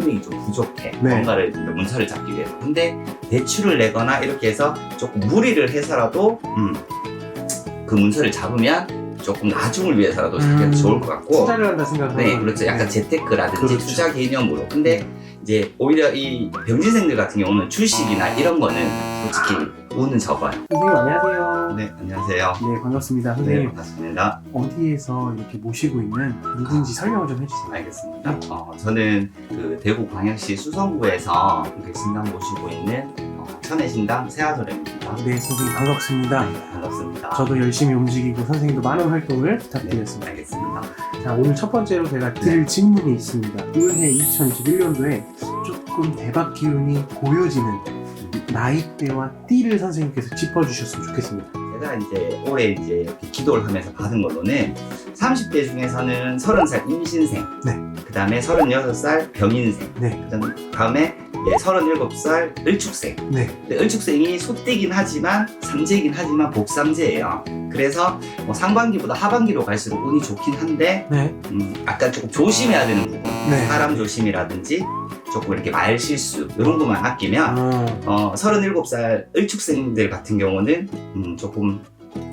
금액이 좀 부족해. 네. 뭔가를 문서를 잡기 위해서. 근데 대출을 내거나 이렇게 해서 조금 무리를 해서라도 음, 그 문서를 잡으면 조금 나중을 위해서라도 자기가 음, 좋을 것 같고. 투자를 한다 생각하면 네, 그렇죠. 약간 재테크라든지 그렇죠. 투자 개념으로. 근데 이제 오히려 이 병진생들 같은 경우는 주식이나 이런 거는 솔직히 운은 적어요. 선생님 안녕하세요. 네, 안녕하세요. 네, 반갑습니다. 네, 선생님 반갑습니다. 어디에서 이렇게 모시고 있는 누군지 설명을 좀 해주세요. 알겠습니다. 어, 저는 그 대구 광역시 수성구에서 이렇게 신당 모시고 있는 어, 천혜신당 세아도령입니다. 네, 선생님 반갑습니다. 네, 반갑습니다. 저도 열심히 움직이고 선생님도 많은 활동을 부탁드리겠습니다. 알겠습니다. 자, 오늘 첫 번째로 제가 드릴 질문이 있습니다. 올해 2021년도에 조금 대박 기운이 보여지는 나이대와 띠를 선생님께서 짚어주셨으면 좋겠습니다. 제가 이제 올해 이제 이렇게 기도를 하면서 받은 걸로는 30대 중에서는 30살 임신생, 네. 그 다음에 36살 병인생, 네, 그 다음에 예, 37살 을축생. 네, 근데 을축생이 소띠긴 하지만 삼재이긴 하지만 복삼재예요. 그래서 뭐 상반기보다 하반기로 갈수록 운이 좋긴 한데 네, 음, 약간 조금 조심해야 되는 부분. 네. 사람 조심이라든지 조금 이렇게 말 실수 이런 것만 아끼면 어, 어, 37살 을축생들 같은 경우는 음, 조금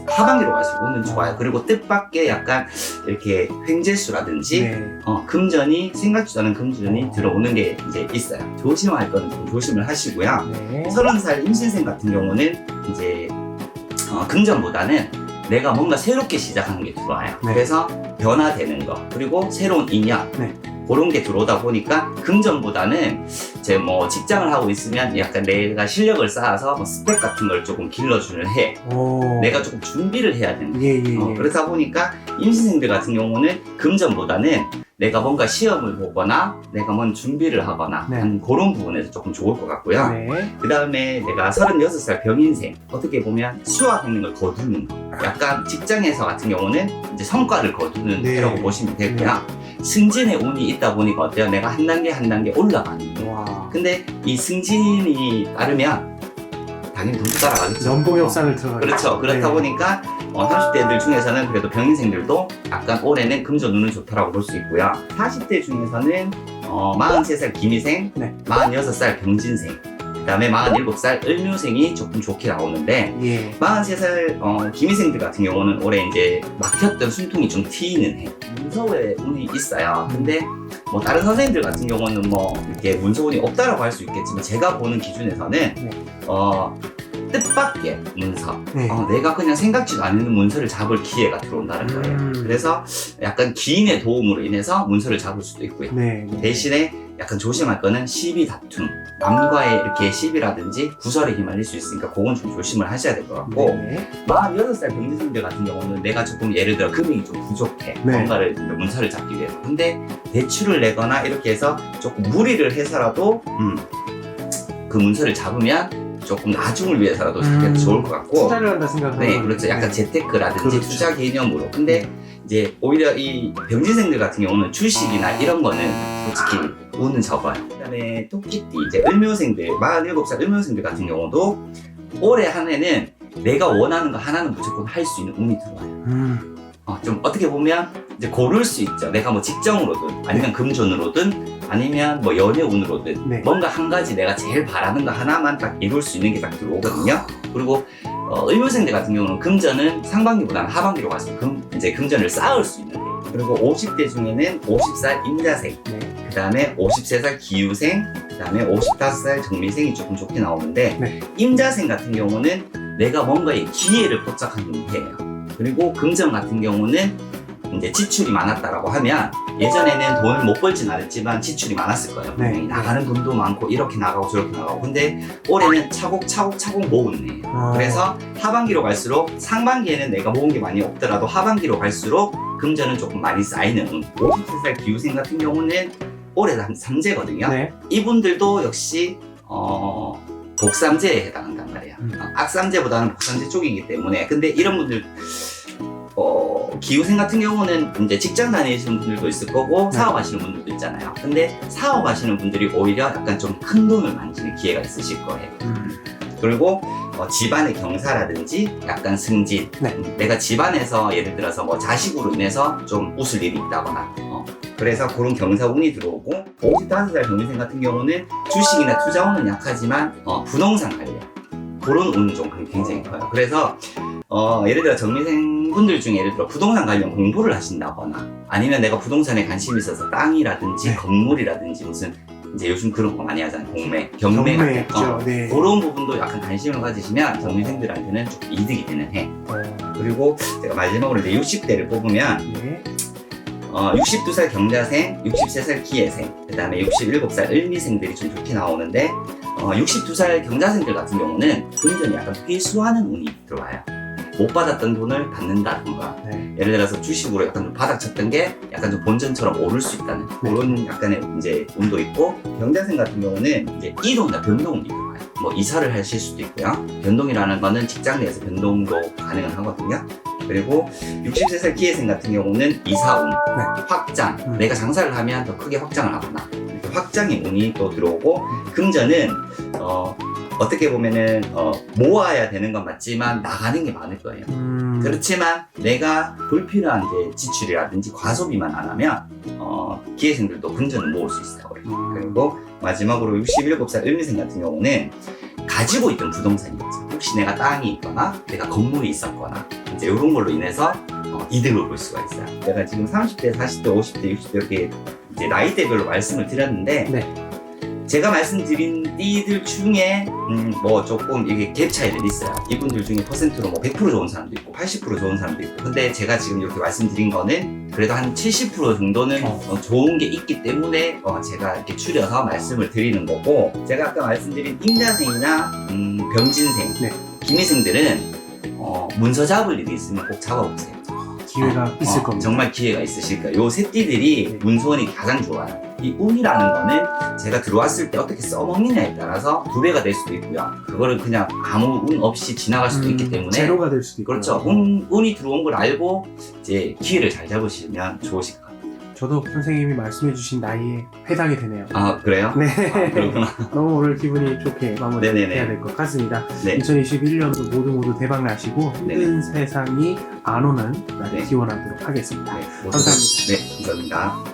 하반기로 갈수록 운은 좋아요. 그리고 뜻밖의 약간 이렇게 횡재수라든지 네, 어, 금전이 생각지도 않은 금전이 들어오는 게 이제 있어요. 조심할 거는 좀 조심을 하시고요. 네. 30살 임신생 같은 경우는 이제 어, 금전보다는 내가 뭔가 새롭게 시작하는 게 들어와요. 네. 그래서 변화되는 거 그리고 새로운 인연 네. 그런 게 들어오다 보니까 금전보다는 이제 뭐 직장을 하고 있으면 약간 내가 실력을 쌓아서 뭐 스펙 같은 걸 조금 길러주는 해. 오. 내가 조금 준비를 해야 되는. 예, 예, 예. 어, 그렇다 보니까 임신생들 같은 경우는 금전보다는 내가 뭔가 시험을 보거나 내가 뭔 준비를 하거나 네. 하는 그런 부분에서 조금 좋을 것 같고요. 네. 그 다음에 내가 36살 병인생 어떻게 보면 수학하는 걸 거두는 거 약간 직장에서 같은 경우는 이제 성과를 거두는 네. 해라고 보시면 되고요 승진의 운이 있다 보니까 어때요? 내가 한 단계 한 단계 올라가는 거 와. 근데 이 승진이 따르면 당연히 돈도 따라가겠죠 연봉 협상을 들어가. 그렇죠 그렇다 네. 보니까 어, 30대들 중에서는 그래도 병인생들도 약간 올해는 금전 운은 좋다라고 볼 수 있고요 40대 중에서는 어, 43살 기미생 네. 46살 병진생, 그 다음에 47살 을묘생이 조금 좋게 나오는데, 예. 43살 어, 기미생들 같은 경우는 올해 이제 막혔던 숨통이 좀 트이는 해. 문서에 운이 있어요. 근데 뭐 다른 선생님들 같은 경우는 뭐 이렇게 문서 운이 없다라고 할 수 있겠지만 제가 보는 기준에서는 네. 어 뜻밖의 문서 네. 어, 내가 그냥 생각지도 않는 문서를 잡을 기회가 들어온다는 거예요 음. 그래서 약간 기인의 도움으로 인해서 문서를 잡을 수도 있고요 네. 네. 대신에 약간 조심할 거는 시비 다툼 남과의 이렇게 시비라든지 구설에 휘말릴 수 있으니까 그건 좀 조심을 하셔야 될 것 같고 네. 46살 병진생들 같은 경우는 내가 조금 예를 들어 금액이 좀 부족해 네. 뭔가를 문서를 잡기 위해서 근데 대출을 내거나 이렇게 해서 조금 무리를 해서라도 음, 그 문서를 잡으면 조금 나중을 위해서라도 자기가 음. 좋을 것 같고 투자를 한다 생각하면 네, 그렇죠. 약간 네. 재테크라든지 그렇죠. 투자 개념으로. 근데 이제 오히려 이 병진생들 같은 경우는 주식이나 이런 거는 솔직히 운은 적어요. 그다음에 토끼띠 이제 을묘생들 47살 을묘생들 같은 경우도 올해 한 해는 내가 원하는 거 하나는 무조건 할 수 있는 운이 들어와요. 음. 어, 좀 어떻게 보면 이제 고를 수 있죠. 내가 뭐 직장으로든 아니면 금전으로든 아니면 뭐 연애운으로든 네. 뭔가 한 가지 내가 제일 바라는 거 하나만 딱 이룰 수 있는 게 딱 들어오거든요. 그리고 어, 의무생들 같은 경우는 금전은 상반기보다는 하반기로 가서 금, 이제 금전을 쌓을 수 있는 데 그리고 50대 중에는 50살 임자생, 네. 그 다음에 53살 기유생, 그 다음에 55살 정미생이 조금 좋게 나오는데 네. 임자생 같은 경우는 내가 뭔가의 기회를 포착하는 해예요. 그리고 금전 같은 경우는 이제 지출이 많았다라고 하면 예전에는 돈을 못 벌진 않았지만 지출이 많았을 거예요. 네. 나가는 돈도 많고 이렇게 나가고 저렇게 나가고 근데 올해는 차곡차곡 차곡 해예요. 어. 그래서 하반기로 갈수록 상반기에는 내가 모은 게 많이 없더라도 하반기로 갈수록 금전은 조금 많이 쌓이는 운. 57살 기후생 같은 경우는 올해 한 3제거든요. 네. 이분들도 역시 어, 복삼제에 해당한단 말이에요. 음. 어, 악삼제보다는 복삼제 쪽이기 때문에 근데 이런 분들 어, 기후생 같은 경우는 이제 직장 다니시는 분들도 있을 거고 네. 사업하시는 분들도 있잖아요. 근데 사업하시는 분들이 오히려 약간 좀 큰 돈을 만지는 기회가 있으실 거예요. 음. 그리고 어, 집안의 경사라든지 약간 승진 네. 음, 내가 집안에서 예를 들어서 뭐 자식으로 인해서 좀 웃을 일이 있다거나 어, 그래서 그런 경사운이 들어오고 55살 경리생 같은 경우는 주식이나 투자운은 약하지만 어, 부동산 관련 그런 운은 좀 굉장히 커요 그래서 어, 예를 들어 정리생 분들 중에 예를 들어 부동산 관련 공부를 하신다거나 아니면 내가 부동산에 관심이 있어서 땅이라든지 네. 건물이라든지 무슨 이제 요즘 그런 거 많이 하잖아요 공매 경매 경매 같은 거. 있죠. 네. 그런 부분도 약간 관심을 가지시면 정리생들한테는 좀 이득이 되는 해 어, 그리고 제가 마지막으로 이제 60대를 뽑으면 네. 어, 62살 경자생, 63살 기예생, 그 다음에 67살 을미생들이 좀 좋게 나오는데 어, 62살 경자생들 같은 경우는 금전이 약간 회수하는 운이 들어와요. 못 받았던 돈을 받는다던가 네. 예를 들어서 주식으로 약간 좀 바닥쳤던 게 약간 좀 본전처럼 오를 수 있다는 네. 그런 약간의 이제 운도 있고 경자생 같은 경우는 이제 이동이나 변동운이 들어와요. 뭐 이사를 하실 수도 있고요. 변동이라는 거는 직장 내에서 변동도 가능은 하거든요. 그리고 63살 기회생 같은 경우는 이사운, 확장, 음. 내가 장사를 하면 더 크게 확장을 하거나 확장의 운이 또 들어오고 금전은 어, 어떻게 보면은 어, 모아야 되는 건 맞지만 나가는 게 많을 거예요. 음, 그렇지만 내가 불필요한 이제 지출이라든지 과소비만 안 하면 어, 기회생들도 금전을 모을 수 있어요. 음, 그리고 마지막으로 67살 을미생 같은 경우는 가지고 있던 부동산이 있죠. 혹시 내가 땅이 있거나 내가 건물이 있었거나 이제 이런 걸로 인해서 어, 이득을 볼 수가 있어요. 내가 지금 30대, 40대, 50대, 60대 이렇게 이제 나이대별로 말씀을 드렸는데 네. 제가 말씀드린 띠들 중에 음, 뭐 조금 이게 갭 차이들이 있어요. 이분들 중에 퍼센트로 뭐 100% 좋은 사람도 있고 80% 좋은 사람도 있고 근데 제가 지금 이렇게 말씀드린 거는 그래도 한 70% 정도는 어. 어, 좋은 게 있기 때문에 어, 제가 이렇게 추려서 말씀을 드리는 거고 제가 아까 말씀드린 임자생이나 음, 병진생, 네. 기미생들은 어, 문서 잡을 일이 있으면 꼭 잡아보세요. 기회가 어, 있을 어, 겁니다. 정말 기회가 있으실 거예요. 요세 띠들이 네. 문서원이 가장 좋아요. 이 운이라는 거는 제가 들어왔을 때 어떻게 써먹느냐에 따라서 두 배가 될 수도 있고요. 그거를 그냥 아무 운 없이 지나갈 수도 있기 음, 때문에 제로가 될 수도 있고 그렇죠. 운, 운이 들어온 걸 알고 이제 기회를 잘 잡으시면 좋으실 것 같아요. 저도 선생님이 말씀해주신 나이에 해당이 되네요. 아 그래요? 네. 아, 그렇구나. 너무 오늘 기분이 좋게 마무리해야. 될 것 같습니다. 네. 2021년도 모두 모두 대박 나시고. 힘든 세상이 안 오는 날을 네. 기원하도록 하겠습니다. 네, 감사합니다. 네, 감사합니다.